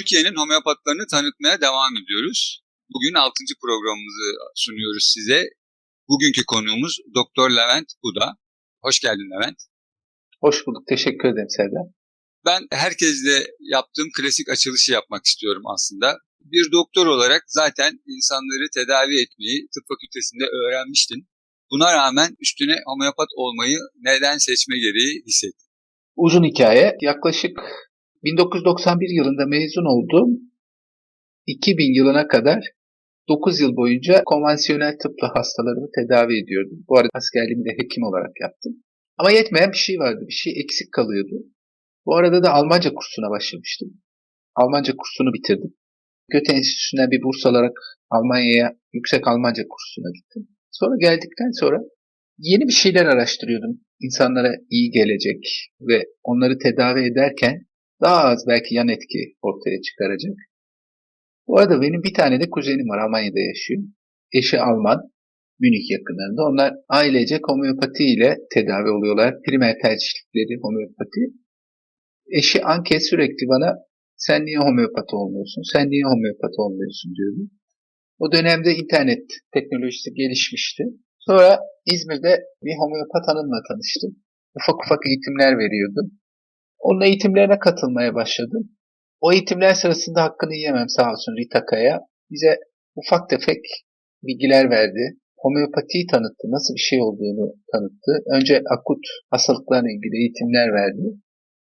Türkiye'nin homeopatlarını tanıtmaya devam ediyoruz. Bugün 6. programımızı sunuyoruz size. Bugünkü konuğumuz Doktor Levent Buda. Hoş geldin Levent. Hoş bulduk. Teşekkür ederim Serdar. Ben herkesle yaptığım klasik açılışı yapmak istiyorum aslında. Bir doktor olarak zaten insanları tedavi etmeyi tıp fakültesinde öğrenmiştin. Buna rağmen üstüne homeopat olmayı neden seçme gereği hissettin? Uzun hikaye. Yaklaşık 1991 yılında mezun oldum. 2000 yılına kadar 9 yıl boyunca konvansiyonel tıpla hastalarımı tedavi ediyordum. Bu arada askerliğimi de hekim olarak yaptım. Ama yetmeyen bir şey vardı. Bir şey eksik kalıyordu. Bu arada da Almanca kursuna başlamıştım. Almanca kursunu bitirdim. Göte Enstitüsü'nden bir burs alarak Almanya'ya yüksek Almanca kursuna gittim. Sonra geldikten sonra yeni bir şeyler araştırıyordum. İnsanlara iyi gelecek ve onları tedavi ederken daha az belki yan etki ortaya çıkaracak. Bu arada benim bir tane de kuzenim var Almanya'da yaşıyor. Eşi Alman, Münih yakınlarında. Onlar ailece homeopati ile tedavi oluyorlar. Primer tercihlikleri homeopati. Eşi Anke sürekli bana sen niye homeopati olmuyorsun, sen niye homeopati olmuyorsun diyordu. O dönemde internet teknolojisi gelişmişti. Sonra İzmir'de bir homeopat hanımla tanıştım. Ufak ufak eğitimler veriyordu. Onun eğitimlerine katılmaya başladım. O eğitimler sırasında hakkını yiyemem sağ olsun Rita Kaya. Bize ufak tefek bilgiler verdi. Homeopatiyi tanıttı, nasıl bir şey olduğunu tanıttı. Önce akut hastalıklarla ilgili eğitimler verdi.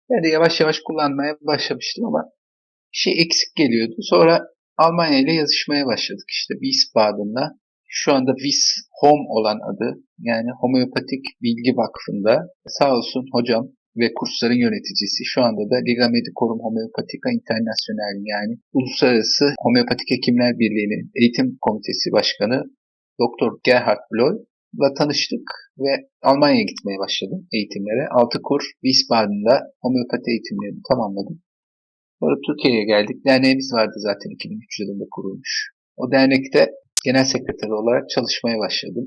Ben de yavaş yavaş kullanmaya başlamıştım ama bir şey eksik geliyordu. Sonra Almanya ile yazışmaya başladık işte Wiesbaden'la. Şu anda Wies Home olan adı yani Homeopatik Bilgi Vakfı'nda sağ olsun hocam ve kursların yöneticisi şu anda da Liga Medicorum Homeopatica International yani Uluslararası Homeopatik Hekimler Birliği'nin eğitim komitesi başkanı Dr. Gerhard Bloy'la tanıştık ve Almanya'ya gitmeye başladım eğitimlere. Altı kur Wiesbaden'da homeopati eğitimlerini tamamladım. Sonra Türkiye'ye geldik. Derneğimiz vardı zaten 2003 yılında kurulmuş. O dernekte genel sekreter olarak çalışmaya başladım.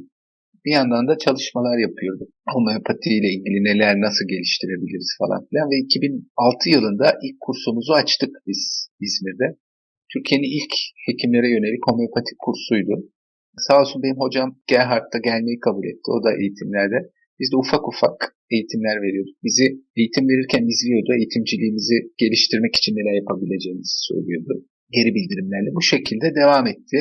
Bir yandan da çalışmalar yapıyordum. Homeopati ile ilgili neler nasıl geliştirebiliriz falan filan. Ve 2006 yılında ilk kursumuzu açtık biz İzmir'de. Türkiye'nin ilk hekimlere yönelik homeopati kursuydu. Sağ olsun benim hocam Gerhard da gelmeyi kabul etti. O da eğitimlerde. Biz de ufak ufak eğitimler veriyorduk. Bizi eğitim verirken izliyordu. Eğitimciliğimizi geliştirmek için neler yapabileceğimizi söylüyordu. Geri bildirimlerle. Bu şekilde devam etti.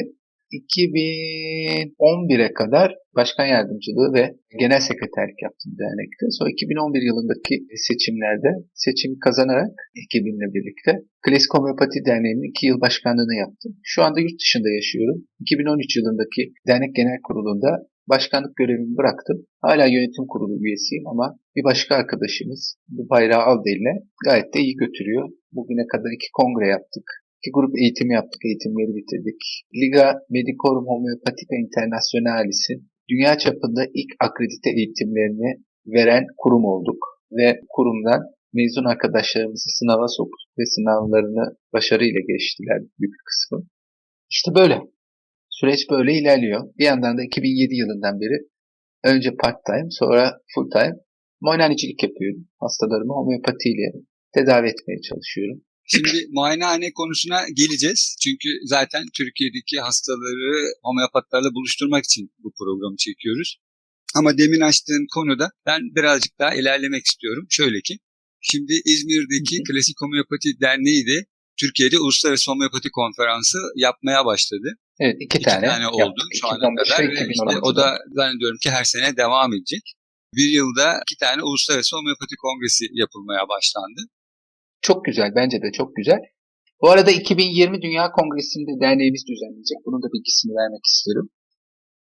2011'e kadar başkan yardımcılığı ve genel sekreterlik yaptım dernekte. Sonra 2011 yılındaki seçimlerde seçimi kazanarak ekibimle birlikte Klasik Homeopati Derneği'nin 2 yıl başkanlığını yaptım. Şu anda yurt dışında yaşıyorum. 2013 yılındaki dernek genel kurulunda başkanlık görevimi bıraktım. Hala yönetim kurulu üyesiyim ama bir başka arkadaşımız bu bayrağı aldı eline gayet de iyi götürüyor. Bugüne kadar iki kongre yaptık. İki grup eğitim yaptık, eğitimleri bitirdik. Liga Medicorum Homeopatica Internationalis'in dünya çapında ilk akredite eğitimlerini veren kurum olduk. Ve kurumdan mezun arkadaşlarımızı sınava soktuk ve sınavlarını başarıyla geçtiler büyük kısmı. İşte böyle. Süreç böyle ilerliyor. Bir yandan da 2007 yılından beri önce part time sonra full time muayenehanecilik yapıyorum. Hastalarımı homeopatiyle tedavi etmeye çalışıyorum. Şimdi muayenehane konusuna geleceğiz. Çünkü zaten Türkiye'deki hastaları homeopatlarla buluşturmak için bu programı çekiyoruz. Ama demin açtığın konuda ben birazcık daha ilerlemek istiyorum. Şöyle ki, şimdi İzmir'deki Klasik Homeopati Derneği de Türkiye'de Uluslararası Homeopati Konferansı yapmaya başladı. Evet iki, İki tane, tane oldu şu ana 2015 kadar. işte 2016'da. o da zannediyorum ki her sene devam edecek. Bir yılda iki tane Uluslararası Homeopati Kongresi yapılmaya başlandı. Çok güzel. Bence de çok güzel. Bu arada 2020 Dünya Kongresi'nde derneğimiz düzenleyecek. Bunun da bilgisini vermek isterim.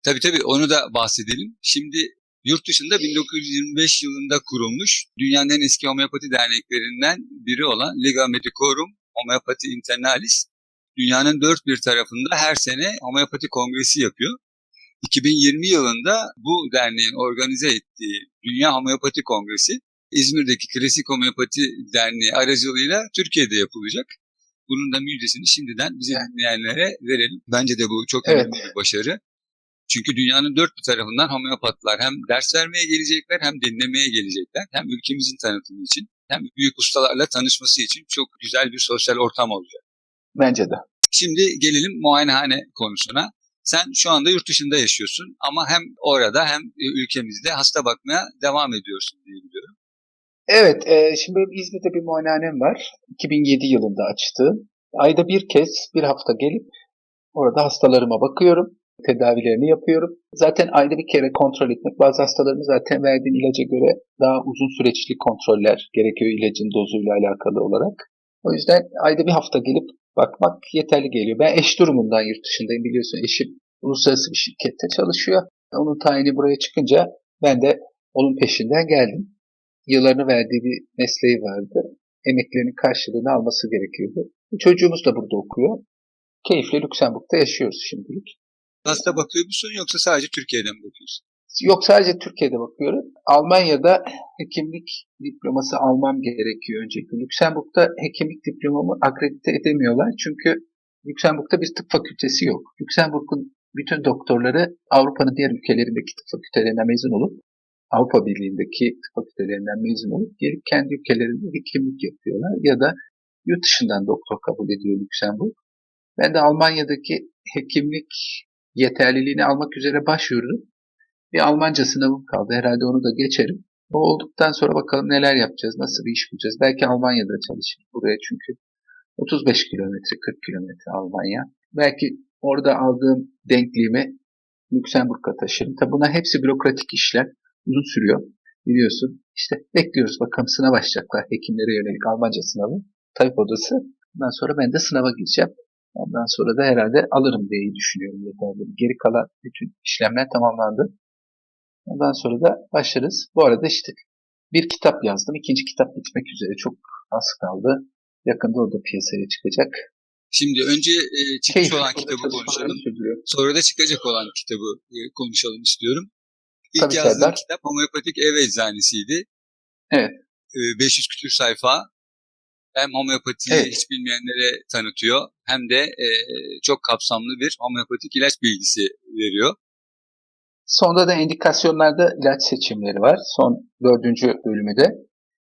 Tabii tabii onu da bahsedelim. Şimdi yurt dışında 1925 yılında kurulmuş dünyanın en eski homeopati derneklerinden biri olan Liga Medicorum Homeopati Internalis dünyanın dört bir tarafında her sene homeopati kongresi yapıyor. 2020 yılında bu derneğin organize ettiği Dünya Homeopati Kongresi İzmir'deki Klasik Homeopati Derneği aracılığıyla Türkiye'de yapılacak. Bunun da müjdesini şimdiden bize dinleyenlere verelim. Bence de bu çok Evet. önemli bir başarı. Çünkü dünyanın dört bir tarafından homeopatlar hem ders vermeye gelecekler hem dinlemeye gelecekler. Hem ülkemizin tanıtımı için hem büyük ustalarla tanışması için çok güzel bir sosyal ortam olacak. Bence de. Şimdi gelelim muayenehane konusuna. Sen şu anda yurt dışında yaşıyorsun ama hem orada hem e, ülkemizde hasta bakmaya devam ediyorsun diye biliyorum. Evet, e, şimdi benim İzmir'de bir muayenehanem var. 2007 yılında açtığım. Ayda bir kez, bir hafta gelip orada hastalarıma bakıyorum. Tedavilerini yapıyorum. Zaten ayda bir kere kontrol etmek. Bazı hastalarımız zaten verdiğin ilaca göre daha uzun süreçli kontroller gerekiyor ilacın dozuyla alakalı olarak. O yüzden ayda bir hafta gelip bakmak yeterli geliyor. Ben eş durumundan yurt dışındayım biliyorsun. Eşim uluslararası bir şirkette çalışıyor. Onun tayini buraya çıkınca ben de onun peşinden geldim. Yıllarını verdiği bir mesleği vardı. Emeklerinin karşılığını alması gerekiyordu. Çocuğumuz da burada okuyor. Keyifle Lüksemburg'da yaşıyoruz şimdilik. Hasta bakıyor musun yoksa sadece Türkiye'den mi bakıyorsun? Yok sadece Türkiye'de bakıyorum. Almanya'da hekimlik diploması almam gerekiyor öncelikle. Lüksemburg'da hekimlik diplomamı akredite edemiyorlar. Çünkü Lüksemburg'da bir tıp fakültesi yok. Lüksemburg'un bütün doktorları Avrupa'nın diğer ülkelerindeki tıp fakültelerinden mezun olup Avrupa Birliği'ndeki fakültelerinden mezun olup gelip kendi ülkelerinde hekimlik yapıyorlar. Ya da yurt dışından doktor kabul ediyor Lüksemburg. Ben de Almanya'daki hekimlik yeterliliğini almak üzere başvurdum. Bir Almanca sınavım kaldı. Herhalde onu da geçerim. O olduktan sonra bakalım neler yapacağız, nasıl bir iş bulacağız. Belki Almanya'da çalışırım buraya çünkü 35 kilometre, 40 kilometre Almanya. Belki orada aldığım denkliğimi Lüksemburg'a taşırım. Tabi bunlar hepsi bürokratik işler. Uzun sürüyor. Biliyorsun. İşte bekliyoruz bakalım sınav başlayacaklar. Hekimlere yönelik Almanca sınavı. Tabip odası. Ondan sonra ben de sınava gireceğim. Ondan sonra da herhalde alırım diye düşünüyorum. yeterli. Geri kalan bütün işlemler tamamlandı. Ondan sonra da başlarız. Bu arada işte bir kitap yazdım. İkinci kitap bitmek üzere. Çok az kaldı. Yakında o da piyasaya çıkacak. Şimdi önce e, çıkmış Keyifli olan kitabı konuşalım. Sonra da çıkacak olan kitabı e, konuşalım istiyorum. İlk Tabii yazdığım Serdar. kitap homeopatik ev eczanesiydi. Evet. E, 500 küsur sayfa. Hem homeopatiyi Evet. hiç bilmeyenlere tanıtıyor hem de e, çok kapsamlı bir homeopatik ilaç bilgisi veriyor. Sonda da indikasyonlarda ilaç seçimleri var. Son dördüncü bölümü de.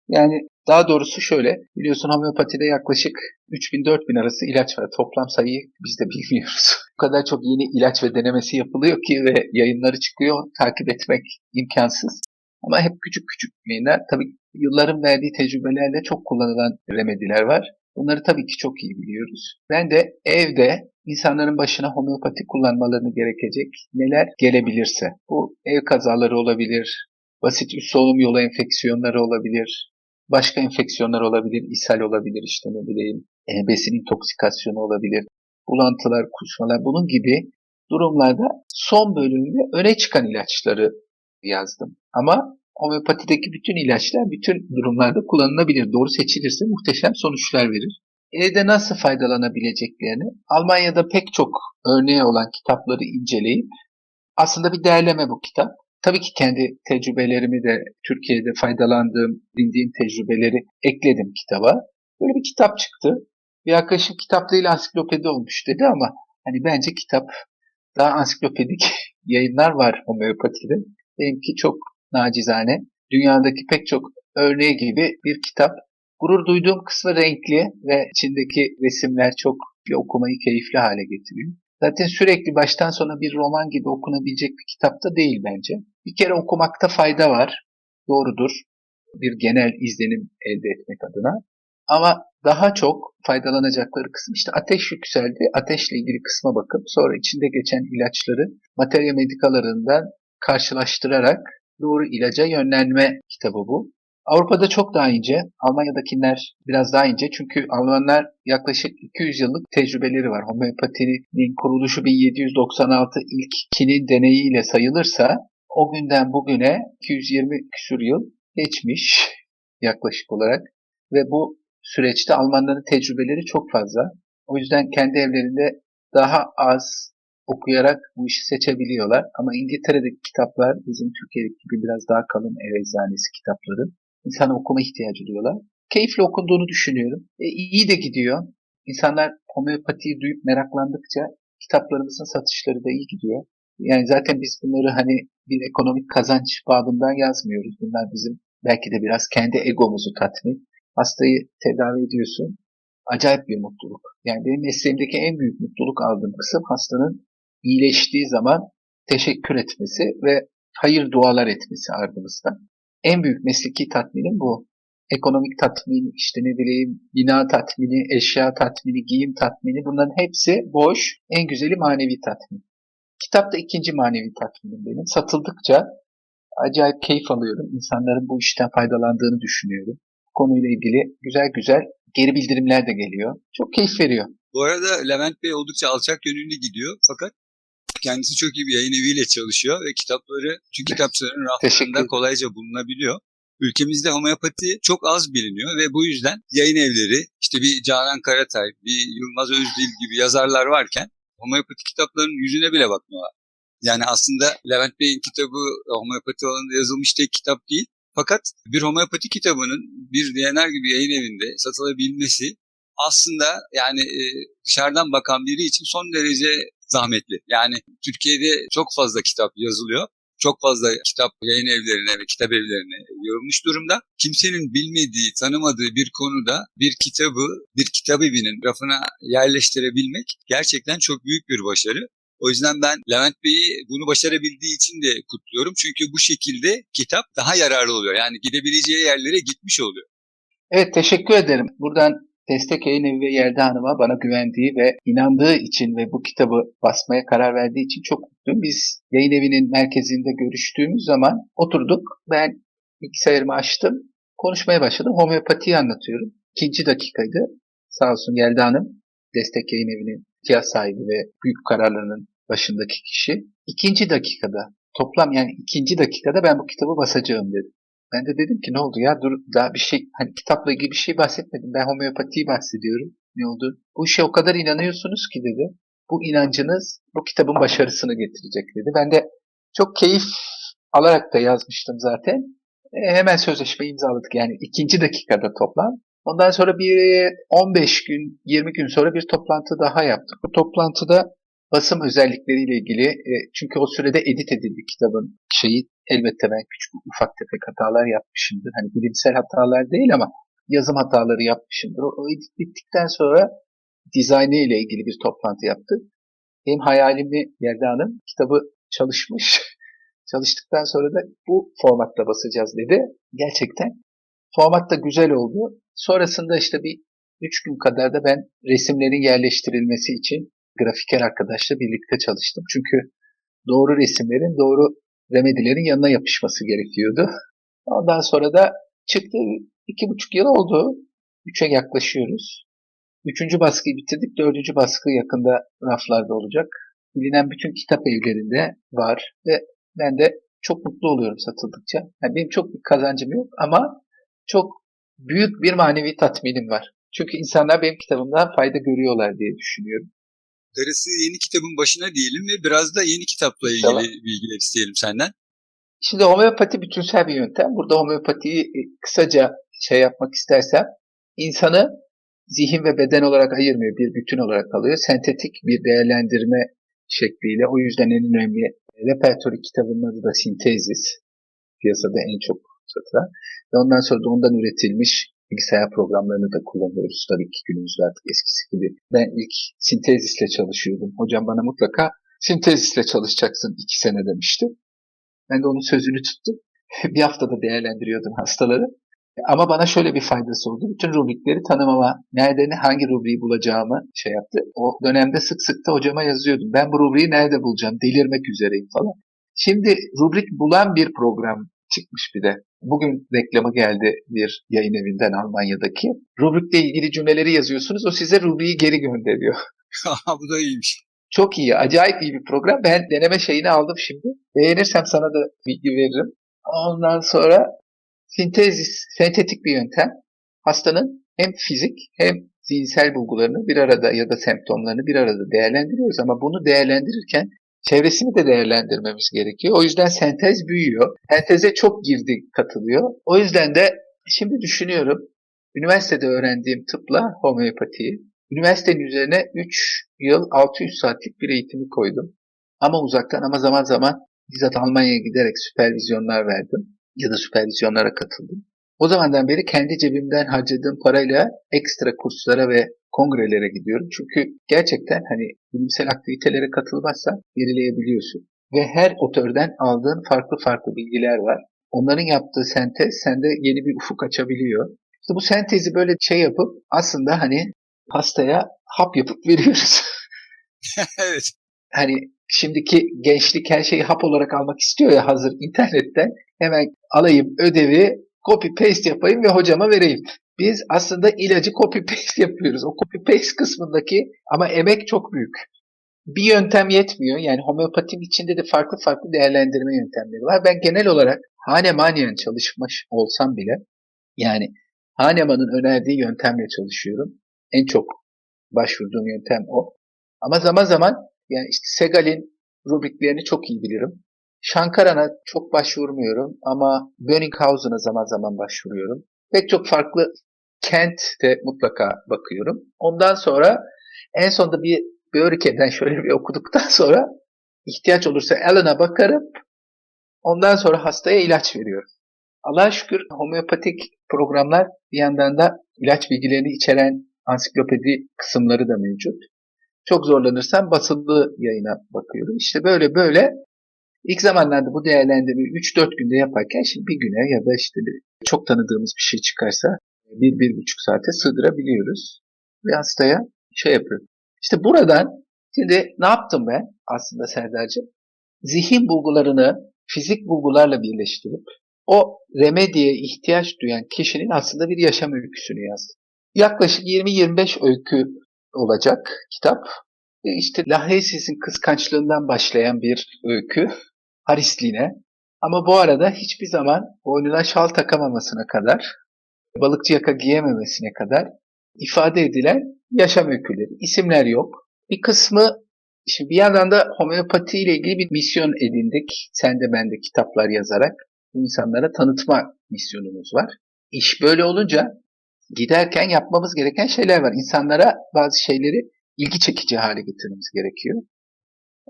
Yani daha doğrusu şöyle. Biliyorsun homeopatide yaklaşık 3000-4000 arası ilaç var. Toplam sayıyı biz de bilmiyoruz. O kadar çok yeni ilaç ve denemesi yapılıyor ki ve yayınları çıkıyor. Takip etmek imkansız. Ama hep küçük küçük yayınlar. Tabii yılların verdiği tecrübelerle çok kullanılan remediler var. Bunları tabii ki çok iyi biliyoruz. Ben de evde insanların başına homeopati kullanmalarını gerekecek neler gelebilirse. Bu ev kazaları olabilir, basit üst solunum yolu enfeksiyonları olabilir, başka enfeksiyonlar olabilir, ishal olabilir işte ne bileyim, e, besin intoksikasyonu olabilir, bulantılar, kusmalar bunun gibi durumlarda son bölümde öne çıkan ilaçları yazdım. Ama homeopatideki bütün ilaçlar bütün durumlarda kullanılabilir. Doğru seçilirse muhteşem sonuçlar verir. Evde nasıl faydalanabileceklerini Almanya'da pek çok örneği olan kitapları inceleyip aslında bir değerleme bu kitap. Tabii ki kendi tecrübelerimi de Türkiye'de faydalandığım, dindiğim tecrübeleri ekledim kitaba. Böyle bir kitap çıktı. Bir arkadaşım kitap değil ansiklopedi olmuş dedi ama hani bence kitap daha ansiklopedik yayınlar var homeopatide. Benimki çok nacizane. Dünyadaki pek çok örneği gibi bir kitap. Gurur duyduğum kısmı renkli ve içindeki resimler çok bir okumayı keyifli hale getiriyor. Zaten sürekli baştan sona bir roman gibi okunabilecek bir kitap da değil bence. Bir kere okumakta fayda var. Doğrudur. Bir genel izlenim elde etmek adına. Ama daha çok faydalanacakları kısım işte ateş yükseldi. Ateşle ilgili kısma bakıp sonra içinde geçen ilaçları materia medikalarından karşılaştırarak doğru ilaca yönlenme kitabı bu. Avrupa'da çok daha ince, Almanya'dakiler biraz daha ince çünkü Almanlar yaklaşık 200 yıllık tecrübeleri var. Homeopatinin kuruluşu 1796 ilk kinin deneyiyle sayılırsa o günden bugüne 220 küsur yıl geçmiş yaklaşık olarak ve bu süreçte Almanların tecrübeleri çok fazla. O yüzden kendi evlerinde daha az okuyarak bu işi seçebiliyorlar. Ama İngiltere'deki kitaplar bizim Türkiye'deki gibi biraz daha kalın ev eczanesi kitapları. İnsan okuma ihtiyacı duyuyorlar. Keyifli okunduğunu düşünüyorum. E, iyi de gidiyor. İnsanlar homeopatiyi duyup meraklandıkça kitaplarımızın satışları da iyi gidiyor. Yani zaten biz bunları hani bir ekonomik kazanç babından yazmıyoruz. Bunlar bizim belki de biraz kendi egomuzu tatmin. Hastayı tedavi ediyorsun. acayip bir mutluluk. Yani benim mesleğimdeki en büyük mutluluk aldığım kısım hastanın iyileştiği zaman teşekkür etmesi ve hayır dualar etmesi ardımızdan. En büyük mesleki tatminim bu. Ekonomik tatmin, işte ne bileyim bina tatmini, eşya tatmini, giyim tatmini bunların hepsi boş. En güzeli manevi tatmin. Kitap da ikinci manevi tatminim benim. Satıldıkça acayip keyif alıyorum. İnsanların bu işten faydalandığını düşünüyorum. Konuyla ilgili güzel güzel geri bildirimler de geliyor. Çok keyif veriyor. Bu arada Levent Bey oldukça alçak gönüllü gidiyor fakat kendisi çok iyi bir yayın eviyle çalışıyor ve kitapları tüm kitapçıların raflarında kolayca bulunabiliyor. Ülkemizde homeopati çok az biliniyor ve bu yüzden yayın evleri işte bir Canan Karatay, bir Yılmaz Özdil gibi yazarlar varken homeopati kitaplarının yüzüne bile bakmıyorlar. Yani aslında Levent Bey'in kitabı homeopati alanında yazılmış tek kitap değil. Fakat bir homeopati kitabının bir DNR gibi yayın evinde satılabilmesi aslında yani e, dışarıdan bakan biri için son derece zahmetli. Yani Türkiye'de çok fazla kitap yazılıyor. Çok fazla kitap yayın evlerine ve kitap evlerine yorulmuş durumda. Kimsenin bilmediği, tanımadığı bir konuda bir kitabı bir kitap evinin rafına yerleştirebilmek gerçekten çok büyük bir başarı. O yüzden ben Levent Bey'i bunu başarabildiği için de kutluyorum. Çünkü bu şekilde kitap daha yararlı oluyor. Yani gidebileceği yerlere gitmiş oluyor. Evet teşekkür ederim. Buradan Destek Yayın Evi ve Yelda Hanım'a bana güvendiği ve inandığı için ve bu kitabı basmaya karar verdiği için çok mutluyum. Biz yayın evinin merkezinde görüştüğümüz zaman oturduk. Ben bilgisayarımı açtım. Konuşmaya başladım. Homeopatiyi anlatıyorum. İkinci dakikaydı. Sağ olsun Yelda Hanım Destek Yayın Evi'nin ihtiyaç sahibi ve büyük kararlarının başındaki kişi. İkinci dakikada toplam yani ikinci dakikada ben bu kitabı basacağım dedi. Ben de dedim ki ne oldu ya dur daha bir şey hani kitapla ilgili bir şey bahsetmedim. Ben homeopatiyi bahsediyorum. Ne oldu? Bu işe o kadar inanıyorsunuz ki dedi. Bu inancınız bu kitabın başarısını getirecek dedi. Ben de çok keyif alarak da yazmıştım zaten. E, hemen sözleşme imzaladık yani ikinci dakikada toplam. Ondan sonra bir 15 gün 20 gün sonra bir toplantı daha yaptık. Bu toplantıda basım özellikleriyle ilgili e, çünkü o sürede edit edildi kitabın şeyi elbette ben küçük ufak tefek hatalar yapmışımdır. Hani bilimsel hatalar değil ama yazım hataları yapmışımdır. O, edit bittikten sonra dizaynı ile ilgili bir toplantı yaptık. Benim hayalimi Yelda Hanım kitabı çalışmış. Çalıştıktan sonra da bu formatta basacağız dedi. Gerçekten format da güzel oldu. Sonrasında işte bir üç gün kadar da ben resimlerin yerleştirilmesi için grafiker arkadaşla birlikte çalıştım. Çünkü doğru resimlerin doğru remedilerin yanına yapışması gerekiyordu. Ondan sonra da çıktı. iki buçuk yıl oldu. Üçe yaklaşıyoruz. Üçüncü baskıyı bitirdik. Dördüncü baskı yakında raflarda olacak. Bilinen bütün kitap evlerinde var ve ben de çok mutlu oluyorum satıldıkça. Yani benim çok bir kazancım yok ama çok büyük bir manevi tatminim var. Çünkü insanlar benim kitabımdan fayda görüyorlar diye düşünüyorum. Darısı yeni kitabın başına diyelim ve biraz da yeni kitapla ilgili Tamam. bilgiler isteyelim senden. Şimdi homeopati bütünsel bir yöntem. Burada homeopatiyi e, kısaca şey yapmak istersem insanı zihin ve beden olarak ayırmıyor. Bir bütün olarak alıyor. Sentetik bir değerlendirme şekliyle. O yüzden en önemli repertori kitabının adı da Sintezis. Piyasada en çok satılan. Ve ondan sonra da ondan üretilmiş bilgisayar programlarını da kullanıyoruz. Tabii ki günümüzde artık eskisi gibi. Ben ilk sintezisle çalışıyordum. Hocam bana mutlaka sintezisle çalışacaksın iki sene demişti. Ben de onun sözünü tuttum. bir haftada değerlendiriyordum hastaları. Ama bana şöyle bir faydası oldu. Bütün rubrikleri tanımama, nerede ne hangi rubriği bulacağımı şey yaptı. O dönemde sık sık da hocama yazıyordum. Ben bu rubriği nerede bulacağım? Delirmek üzereyim falan. Şimdi rubrik bulan bir program çıkmış bir de. Bugün reklamı geldi bir yayın evinden Almanya'daki. Rubrikle ilgili cümleleri yazıyorsunuz. O size rubriği geri gönderiyor. Bu da iyiymiş. Çok iyi, acayip iyi bir program. Ben deneme şeyini aldım şimdi. Beğenirsem sana da bilgi veririm. Ondan sonra sintezis, sentetik bir yöntem. Hastanın hem fizik hem zihinsel bulgularını bir arada ya da semptomlarını bir arada değerlendiriyoruz ama bunu değerlendirirken çevresini de değerlendirmemiz gerekiyor. O yüzden sentez büyüyor. Senteze çok girdi katılıyor. O yüzden de şimdi düşünüyorum. Üniversitede öğrendiğim tıpla homeopatiyi Üniversitenin üzerine 3 yıl 600 saatlik bir eğitimi koydum. Ama uzaktan ama zaman zaman bizzat Almanya'ya giderek süpervizyonlar verdim. Ya da süpervizyonlara katıldım. O zamandan beri kendi cebimden harcadığım parayla ekstra kurslara ve kongrelere gidiyorum. Çünkü gerçekten hani bilimsel aktivitelere katılmazsan gerileyebiliyorsun. Ve her otörden aldığın farklı farklı bilgiler var. Onların yaptığı sentez sende yeni bir ufuk açabiliyor. İşte bu sentezi böyle şey yapıp aslında hani hastaya hap yapıp veriyoruz. evet. hani şimdiki gençlik her şeyi hap olarak almak istiyor ya hazır internetten. Hemen alayım ödevi, copy paste yapayım ve hocama vereyim. Biz aslında ilacı copy paste yapıyoruz. O copy paste kısmındaki ama emek çok büyük. Bir yöntem yetmiyor. Yani homeopatinin içinde de farklı farklı değerlendirme yöntemleri var. Ben genel olarak Hahnemann'ın çalışmış olsam bile yani Hahnemann'ın önerdiği yöntemle çalışıyorum. En çok başvurduğum yöntem o. Ama zaman zaman yani işte Segal'in rubriklerini çok iyi bilirim. Shankaran'a çok başvurmuyorum ama Bönninghausen'a zaman zaman başvuruyorum. Pek çok farklı kentte mutlaka bakıyorum. Ondan sonra en sonunda bir Börike'den şöyle bir okuduktan sonra ihtiyaç olursa Alan'a bakarım. Ondan sonra hastaya ilaç veriyorum. Allah'a şükür homeopatik programlar bir yandan da ilaç bilgilerini içeren ansiklopedi kısımları da mevcut. Çok zorlanırsam basılı yayına bakıyorum. İşte böyle böyle ilk zamanlarda bu değerlendirmeyi 3-4 günde yaparken şimdi bir güne ya da işte bir, çok tanıdığımız bir şey çıkarsa bir, bir buçuk saate sığdırabiliyoruz. Ve hastaya şey yapıyorum. İşte buradan şimdi ne yaptım ben aslında Serdar'cığım? Zihin bulgularını fizik bulgularla birleştirip o remediye ihtiyaç duyan kişinin aslında bir yaşam öyküsünü yazdım. Yaklaşık 20-25 öykü olacak kitap. İşte Laheysi'sin kıskançlığından başlayan bir öykü Harisliğine. Ama bu arada hiçbir zaman boynuna şal takamamasına kadar, balıkçı yaka giyememesine kadar ifade edilen yaşam öyküleri. İsimler yok. Bir kısmı Şimdi bir yandan da homeopati ile ilgili bir misyon edindik. Sen de ben de kitaplar yazarak insanlara tanıtma misyonumuz var. İş böyle olunca giderken yapmamız gereken şeyler var. İnsanlara bazı şeyleri ilgi çekici hale getirmemiz gerekiyor.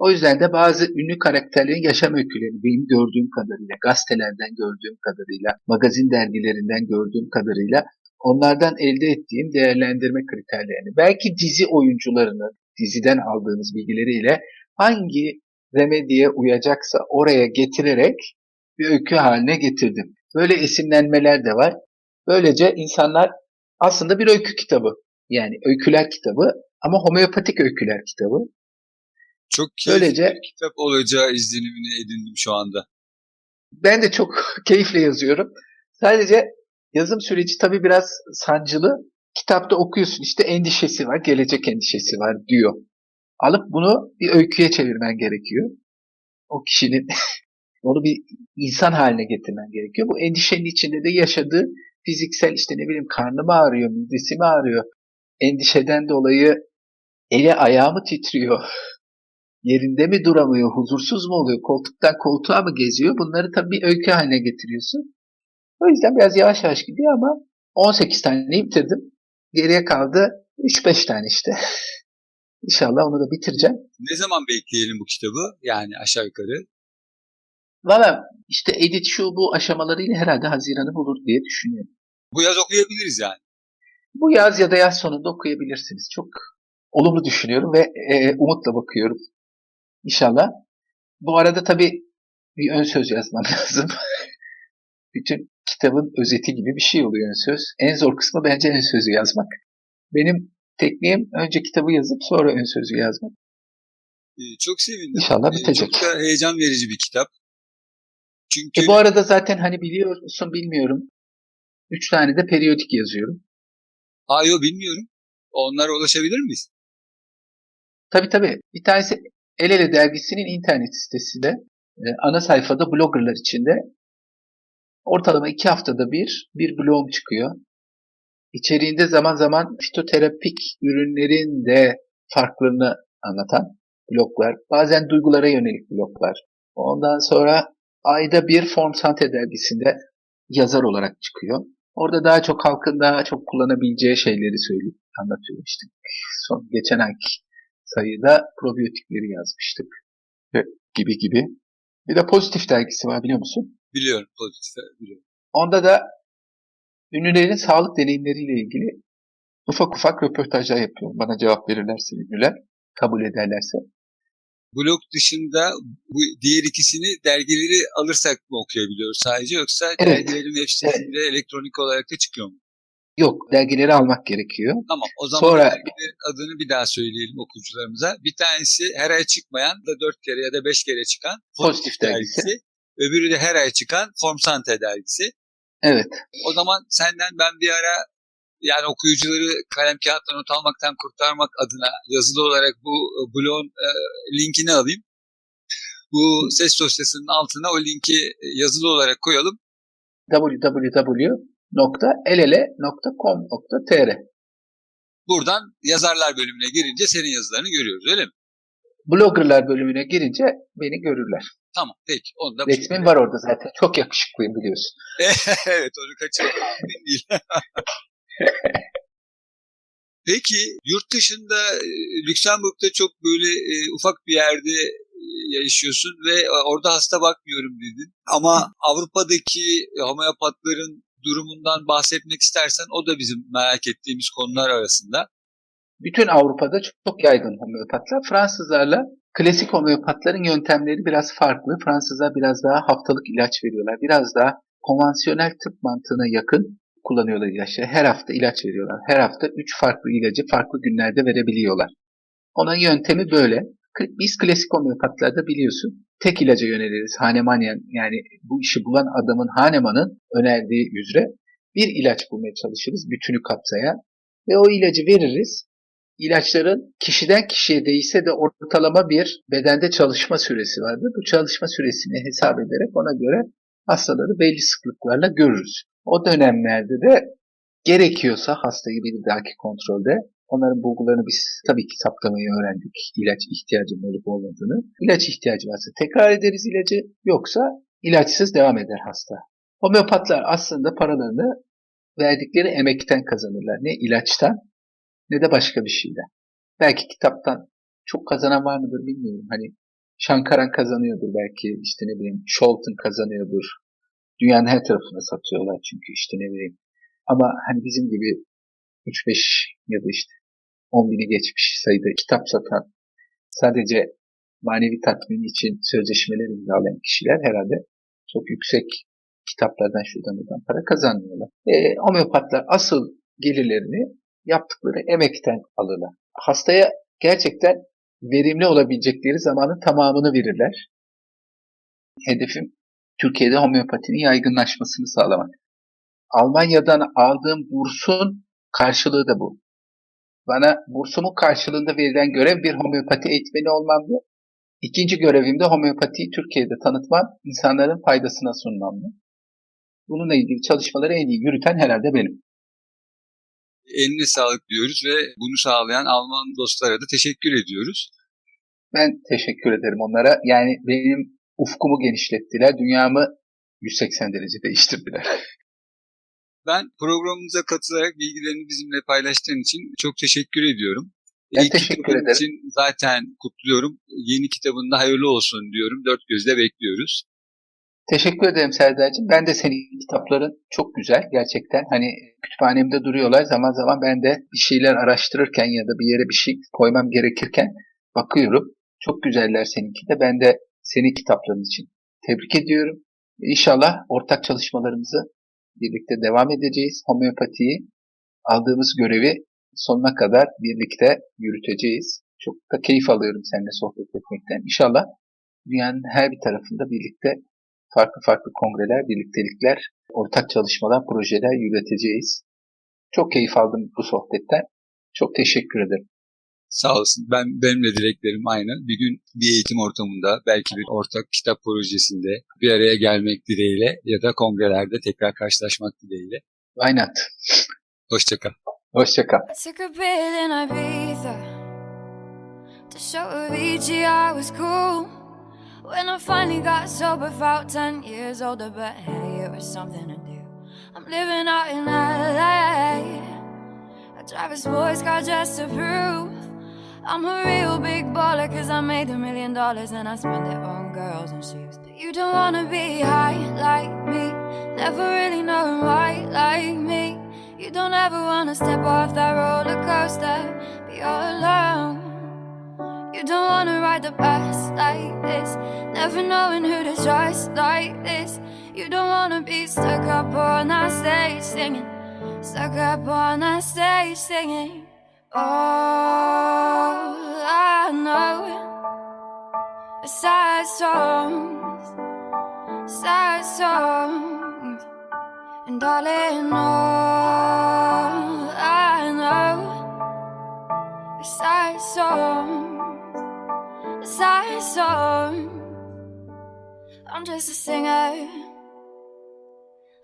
O yüzden de bazı ünlü karakterlerin yaşam öykülerini benim gördüğüm kadarıyla, gazetelerden gördüğüm kadarıyla, magazin dergilerinden gördüğüm kadarıyla onlardan elde ettiğim değerlendirme kriterlerini, belki dizi oyuncularının diziden aldığımız bilgileriyle hangi remediye uyacaksa oraya getirerek bir öykü haline getirdim. Böyle esinlenmeler de var. Böylece insanlar aslında bir öykü kitabı. Yani öyküler kitabı ama homeopatik öyküler kitabı. Çok keyifli Böylece bir kitap olacağı izlenimini edindim şu anda. ben de çok keyifle yazıyorum. Sadece yazım süreci tabii biraz sancılı. Kitapta okuyorsun işte endişesi var, gelecek endişesi var diyor. Alıp bunu bir öyküye çevirmen gerekiyor. O kişinin onu bir insan haline getirmen gerekiyor. Bu endişenin içinde de yaşadığı fiziksel işte ne bileyim karnı mı ağrıyor, midesi mi ağrıyor, endişeden dolayı eli ayağı mı titriyor, yerinde mi duramıyor, huzursuz mu oluyor, koltuktan koltuğa mı geziyor bunları tabii bir öykü haline getiriyorsun. O yüzden biraz yavaş yavaş gidiyor ama 18 tane bitirdim. Geriye kaldı 3-5 tane işte. İnşallah onu da bitireceğim. Ne zaman bekleyelim bu kitabı? Yani aşağı yukarı. Valla işte edit şu bu aşamalarıyla herhalde Haziran'ı bulur diye düşünüyorum. Bu yaz okuyabiliriz yani. Bu yaz ya da yaz sonunda okuyabilirsiniz. Çok olumlu düşünüyorum ve e, umutla bakıyorum. İnşallah. Bu arada tabii bir ön söz yazmam lazım. Bütün kitabın özeti gibi bir şey oluyor ön söz. En zor kısmı bence ön sözü yazmak. Benim tekniğim önce kitabı yazıp sonra ön sözü yazmak. Ee, çok sevindim. İnşallah Ee, bitecek. Çok da heyecan verici bir kitap. Çünkü E bu arada zaten hani biliyor musun bilmiyorum. Üç tane de periyodik yazıyorum. Aa, yo, bilmiyorum. Onlara ulaşabilir miyiz? Tabii tabii. Bir tanesi El Ele dergisinin internet sitesinde e, ana sayfada bloggerlar içinde ortalama iki haftada bir bir blogum çıkıyor. İçeriğinde zaman zaman fitoterapik ürünlerin de farklarını anlatan bloglar. Bazen duygulara yönelik bloglar. Ondan sonra ayda bir Form Sante dergisinde yazar olarak çıkıyor. Orada daha çok halkın daha çok kullanabileceği şeyleri söyleyip anlatıyorum işte. Son geçen ayki sayıda probiyotikleri yazmıştık. Gibi gibi. Bir de pozitif dergisi var biliyor musun? Biliyorum pozitif biliyorum. Onda da Ünlülerin sağlık deneyimleriyle ilgili ufak ufak röportajlar yapıyorum. Bana cevap verirlerse ünlüler, kabul ederlerse. Blog dışında bu diğer ikisini dergileri alırsak mı okuyabiliyoruz sadece yoksa Evet. dergilerin web sitesinde elektronik olarak da çıkıyor mu? Yok, dergileri almak gerekiyor. Tamam o zaman Sonra- dergilerin adını bir daha söyleyelim okuyucularımıza. Bir tanesi her ay çıkmayan da dört kere ya da beş kere çıkan Pozitif dergisi. Öbürü de her ay çıkan Form Sante dergisi. Evet, O zaman senden ben bir ara yani okuyucuları kalem kağıtla not almaktan kurtarmak adına yazılı olarak bu e, blogun e, linkini alayım. Bu ses dosyasının altına o linki e, yazılı olarak koyalım. www.elele.com.tr Buradan yazarlar bölümüne girince senin yazılarını görüyoruz öyle mi? Bloggerlar bölümüne girince beni görürler. Tamam peki. Onu da şekilde- var orada zaten. Çok yakışıklıyım biliyorsun. evet onu kaçırmak değil. Peki yurt dışında e, Lüksemburg'da çok böyle e, ufak bir yerde e, yaşıyorsun ve orada hasta bakmıyorum dedin. Ama Avrupa'daki homeopatların durumundan bahsetmek istersen o da bizim merak ettiğimiz konular arasında. Bütün Avrupa'da çok, çok yaygın homeopatlar. Fransızlarla klasik homeopatların yöntemleri biraz farklı. Fransızlar biraz daha haftalık ilaç veriyorlar. Biraz daha konvansiyonel tıp mantığına yakın kullanıyorlar ilaçları. Her hafta ilaç veriyorlar. Her hafta 3 farklı ilacı farklı günlerde verebiliyorlar. Onun yöntemi böyle. Biz klasik homeopatlarda biliyorsun tek ilaca yöneliriz. Hahnemann yani, bu işi bulan adamın Hahnemann'ın önerdiği üzere bir ilaç bulmaya çalışırız bütünü kapsayan ve o ilacı veririz. İlaçların kişiden kişiye değişse de ortalama bir bedende çalışma süresi vardır. Bu çalışma süresini hesap ederek ona göre hastaları belli sıklıklarla görürüz. O dönemlerde de gerekiyorsa hastayı bir dahaki kontrolde onların bulgularını biz tabii ki saptamayı öğrendik. İlaç ihtiyacının olup olmadığını. İlaç ihtiyacı varsa tekrar ederiz ilacı yoksa ilaçsız devam eder hasta. Homeopatlar aslında paralarını verdikleri emekten kazanırlar. Ne ilaçtan ne de başka bir şeyden. Belki kitaptan çok kazanan var mıdır bilmiyorum. Hani Şankaran kazanıyordur belki işte ne bileyim Scholten kazanıyordur. Dünyanın her tarafına satıyorlar çünkü işte ne bileyim. Ama hani bizim gibi 3-5 ya da işte 10 bini geçmiş sayıda kitap satan sadece manevi tatmin için sözleşmeler imzalayan kişiler herhalde çok yüksek kitaplardan şuradan buradan para kazanmıyorlar. E, homeopatlar asıl gelirlerini yaptıkları emekten alırlar. Hastaya gerçekten verimli olabilecekleri zamanın tamamını verirler. Hedefim Türkiye'de homeopatinin yaygınlaşmasını sağlamak. Almanya'dan aldığım bursun karşılığı da bu. Bana bursumun karşılığında verilen görev bir homeopati eğitmeni olmamdı. İkinci görevim de homeopatiyi Türkiye'de tanıtmam, insanların faydasına sunmamdı. Bununla ilgili çalışmaları en iyi yürüten herhalde benim. Eline sağlık diyoruz ve bunu sağlayan Alman dostlara da teşekkür ediyoruz. Ben teşekkür ederim onlara. Yani benim ufkumu genişlettiler, dünyamı 180 derece değiştirdiler. Ben programımıza katılarak bilgilerini bizimle paylaştığın için çok teşekkür ediyorum. Ben İlk teşekkür ederim. için zaten kutluyorum. Yeni kitabında hayırlı olsun diyorum. Dört gözle bekliyoruz. Teşekkür ederim Serdar'cığım. Ben de senin kitapların çok güzel. Gerçekten hani kütüphanemde duruyorlar. Zaman zaman ben de bir şeyler araştırırken ya da bir yere bir şey koymam gerekirken bakıyorum. Çok güzeller seninki de. Ben de senin kitapların için tebrik ediyorum. İnşallah ortak çalışmalarımızı birlikte devam edeceğiz. Homeopatiyi aldığımız görevi sonuna kadar birlikte yürüteceğiz. Çok da keyif alıyorum seninle sohbet etmekten. İnşallah dünyanın her bir tarafında birlikte farklı farklı kongreler, birliktelikler, ortak çalışmalar, projeler yürüteceğiz. Çok keyif aldım bu sohbetten. Çok teşekkür ederim. Sağ olasın. Ben benim de dileklerim aynı. Bir gün bir eğitim ortamında, belki bir ortak kitap projesinde bir araya gelmek dileğiyle ya da kongrelerde tekrar karşılaşmak dileğiyle. Why not? Hoşçakal. Hoşçakal. To show Avicii I was cool. When I finally got sober, felt 10 years older, but hey, it was something to do. I'm living out in LA. I drive a sports car just to prove I'm a real big baller, cause I made a million dollars and I spend it on girls and shoes. You don't wanna be high like me, never really knowing why like me. You don't ever wanna step off that roller coaster, be all alone. You don't wanna ride the bus like this, never knowing who to trust like this. You don't wanna be stuck up on that stage singing, stuck up on that stage singing. All I know are sad songs, sad songs, and darling, all I know are sad songs, sad songs. I'm just a singer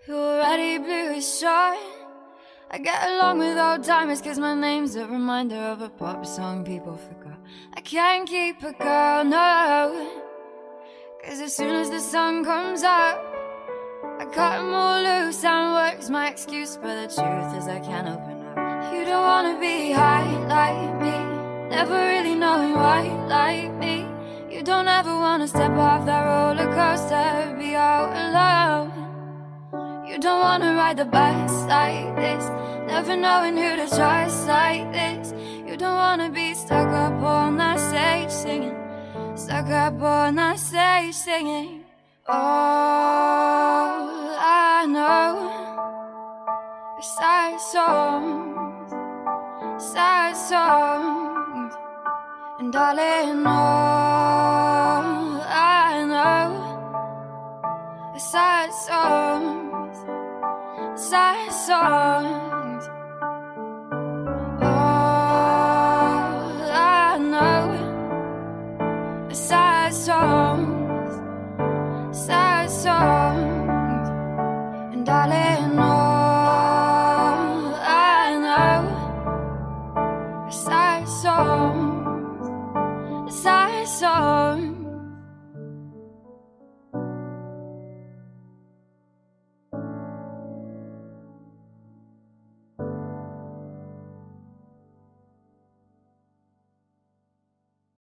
who already blew his shot. I get along with old timers cause my name's a reminder of a pop song people forgot. I can't keep a girl, no. Cause as soon as the sun comes up, I cut 'em all loose and work's my excuse. But the truth is, I can't open up. You don't wanna be high like me, never really knowing why like me. You don't ever wanna step off that roller coaster, be out alone. You don't wanna ride the bus like this, never knowing who to trust like this. You don't wanna be stuck up on that stage singing, stuck up on that stage singing. All I know is sad songs, sad songs, and darling, all I know is sad songs, I saw.